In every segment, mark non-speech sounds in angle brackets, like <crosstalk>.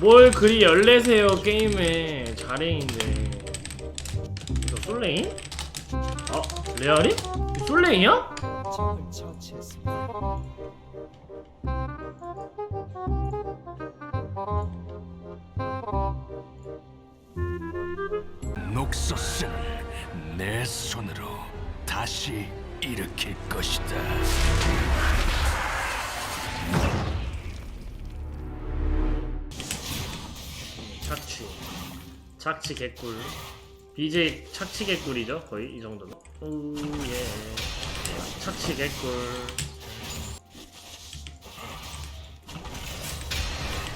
뭘 그리 열내세요 게임에 자랭인데 이거 솔랭이? 어? 레알이? 솔랭이야? 녹서스는 내 손으로 다시 일으킬 것이다. 착취 착취 개꿀. BJ 착취 개꿀이죠? 거의 이 정도면. 오예. 착취 개꿀.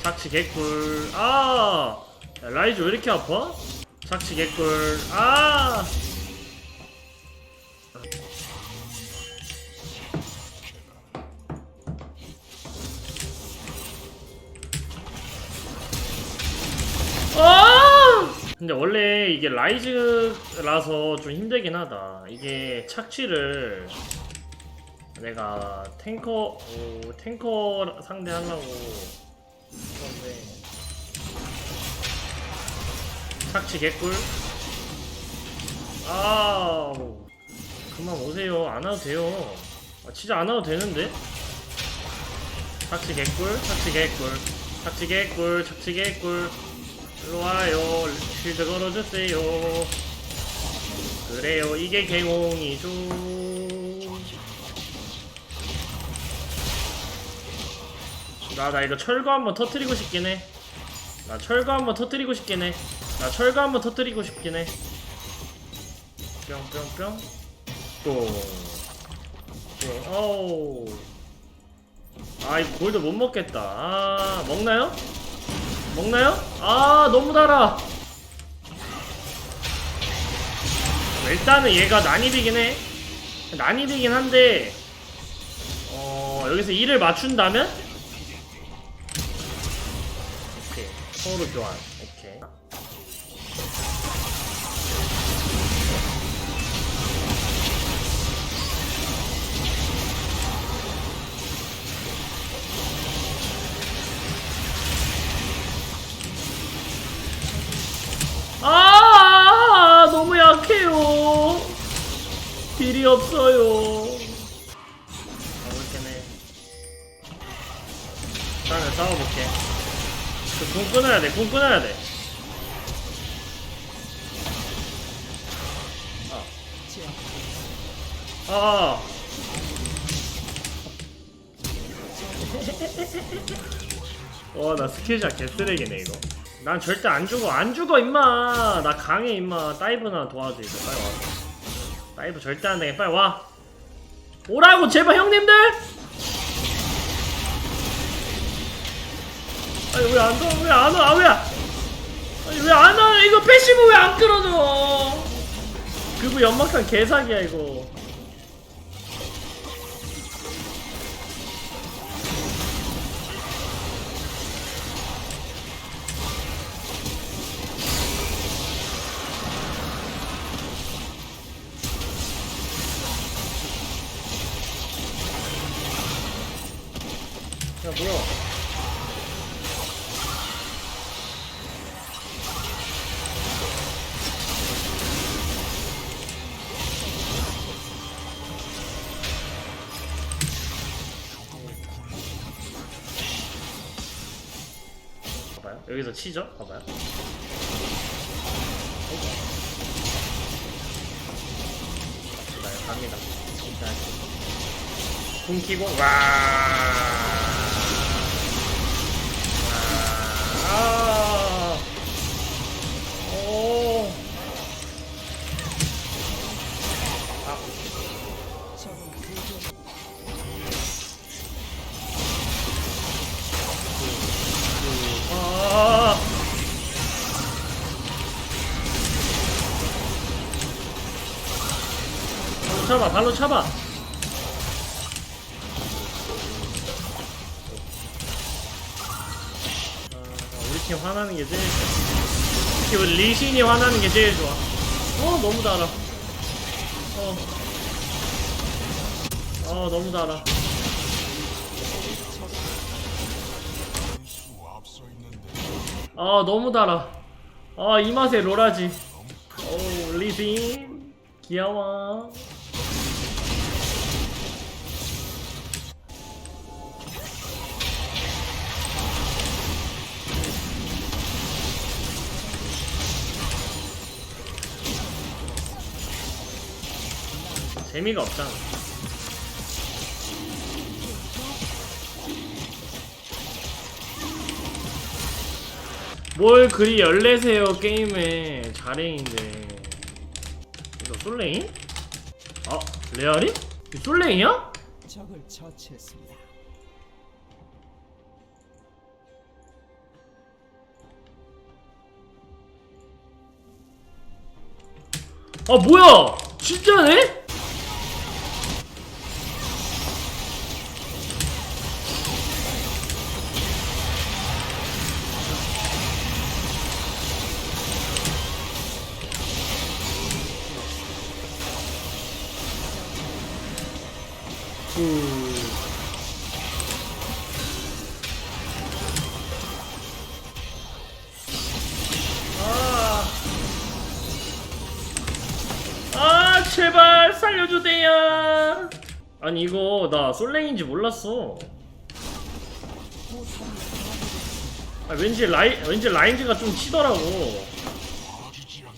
착취 개꿀. 아! 야, 라이즈 왜 이렇게 아파? 착취 개꿀. 아 근데 원래 이게 라이즈라서 좀 힘들긴 하다. 이게 착취를 내가 탱커 오, 탱커 상대하려고 그런데 착취 개꿀. 아 그만 오세요. 안 와도 돼요. 아, 진짜 안 와도 되는데. 착취 개꿀, 착취 개꿀, 착취 개꿀, 착취 개꿀. 일로 와요. 쉴드 걸어주세요. 그래요. 이게 개공이죠. 나, 나 이거 철거 한번 터트리고 싶긴 해. 나 철거 한번 터트리고 싶긴 해. 나 철거 한번 터트리고 싶긴 해. 뿅뿅뿅. 또. 또. 어우. 아, 이 골드 못 먹겠다. 아, 먹나요? 먹나요? 아 너무 달아. 일단은 얘가 난입이긴 해. 난입이긴 한데 어 여기서 2를 맞춘다면? 오케이 서로 교환 약해요 딜이 없어요 가볼게네 일단은 싸워볼게 그궁 끊어야 돼 궁 끊어야 돼 아. 아. <laughs> 와, 나 스킬샷 개쓰레기네, 이거. 난 절대 안 죽어. 안 죽어, 임마. 나 강해, 임마. 다이브나 도와줘, 이거. 빨리 와. 다이브 절대 안 되게. 빨리 와. 오라고, 제발, 형님들! 아니, 왜 안 와? 왜안 와? 아, 아니, 왜 안 와? 이거 패시브 왜 안 끌어줘? 그부 연막탄 개사기야, 이거. 야, 뭐야? 봐봐요. 여기서 치죠? 봐봐요. 갑니다. 일단 궁 키고 와. 차봐, 발로 차봐. 아, 우리 팀 화나는 게 제일. 특히 우리 리신이 화나는 게 제일 좋아. 어, 너무 달아. 어. 어, 너무 달아. 아 너무 달아 아 이 맛에 롤하지 오 리신 귀여워 재미가 없잖아 뭘 그리 열내세요 게임에 자랭인데 이거 솔레인? 아 레알이? 이 솔레인이야? 적을 처치했습니다. 아 뭐야 진짜네? 주세요. 아니 이거 나 솔랭인지 몰랐어. 아, 왠지 라이 왠지 라인즈가 좀 치더라고.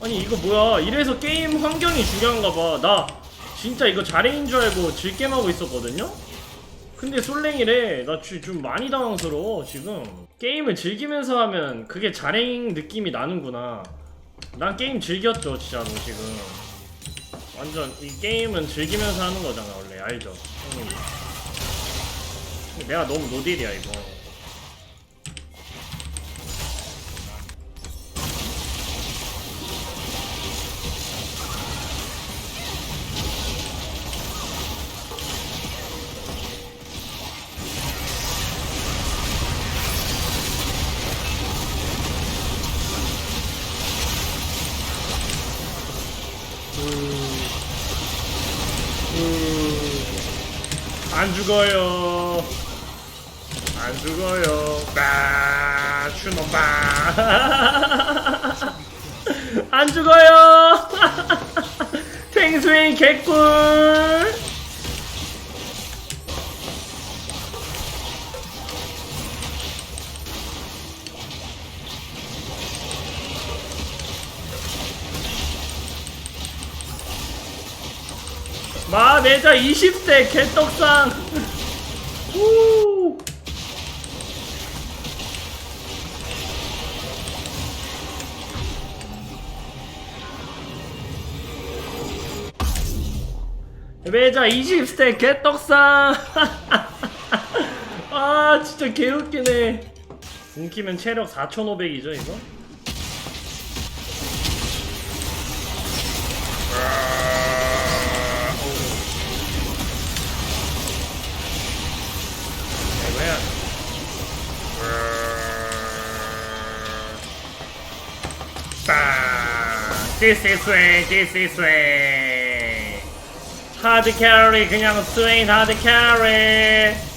아니 이거 뭐야. 이래서 게임 환경이 중요한가 봐 나 진짜 이거 자랭인 줄 알고 즐겜 하고 있었거든요? 근데 솔랭이래. 나 좀 많이 당황스러워 지금. 게임을 즐기면서 하면 그게 자랭 느낌이 나는구나. 난 게임 즐겼죠 진짜로 지금 완전 이 게임은 즐기면서 하는 거잖아 원래. 알죠? 형님. 내가 너무 노딜이야 이거 음, 안 죽어요. 안 죽어요. 빠, 추노 빠. 안 죽어요. <laughs> 탱스윙 개꿀. 마 내자 20대 개떡상 후. 매자 20스택 개떡상 <laughs> 아 진짜 개웃기네 궁키면 체력 4500이죠 이거? 빵. This is swing. This is swing. 하드 캐리 그냥 스웨인 하드 캐리.